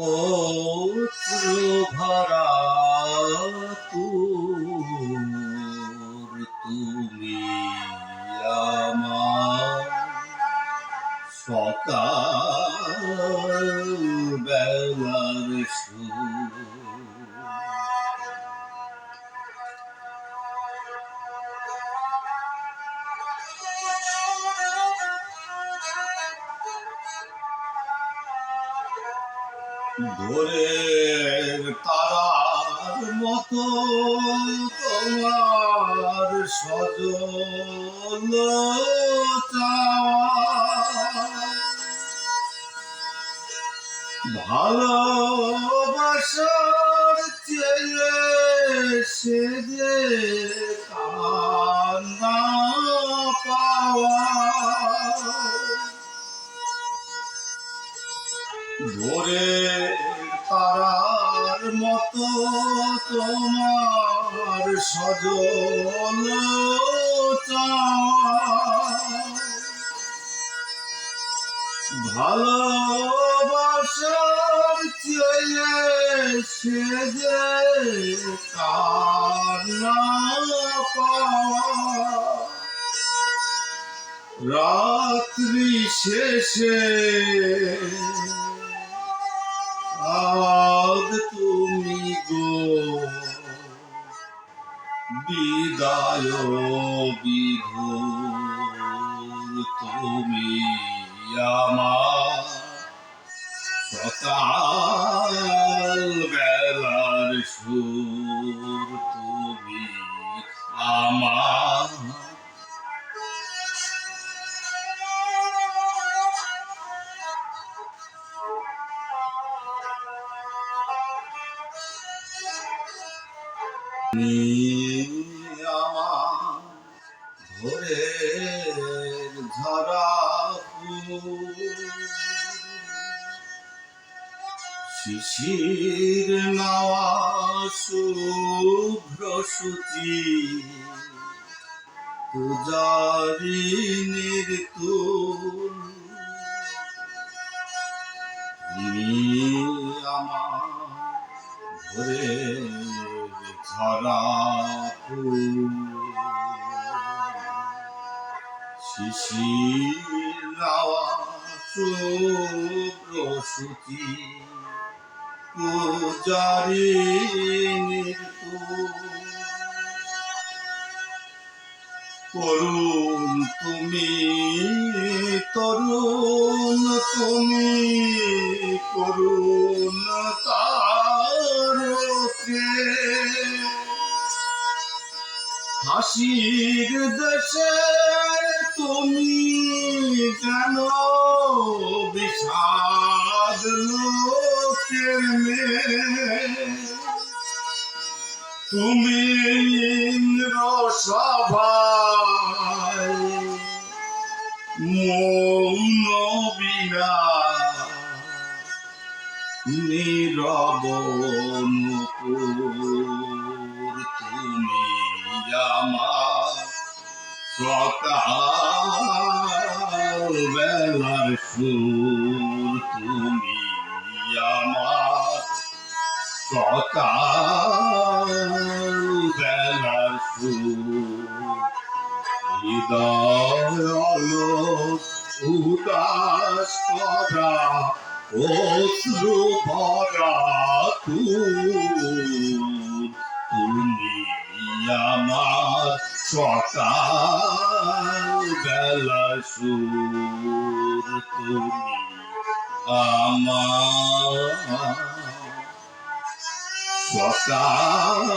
ও ভরা তুর তুমি আমার সকাল বেলার সুর ভোরের তারার মতো তোমার সজল ভালোবাসার চেয়ে সে যে কান্না ভোরের তারার মতো তোমার সজল ভালোবাসার চেয়ে সে যে কান্না পাওয়া। রাত্রি শেষে বিদায় বিভোর তুমি আমার সকাল বেলার সুর তুমি আমার ভোরের ঝরা। শিশির নাওয়া শুভ্র সূচি পূজারিনীর তুল তুমি আমার ভরে ফুল শিশির রাওয়া শুভ্র সূচি পূজারিনীর করুণ তুমি তরুণ তুমি হাসির দেশে তুমি কেন বিষাদ লোকের তুমি ইন্দ্র সভায় মৌন বিনা নীরব সকাল বেলার সুর তুমি আমার সকাল বেলার সুর। হৃদয় উদাস করা অশ্রু ভরা তুর সকাল বেলা সুর তুমি আমার সকাল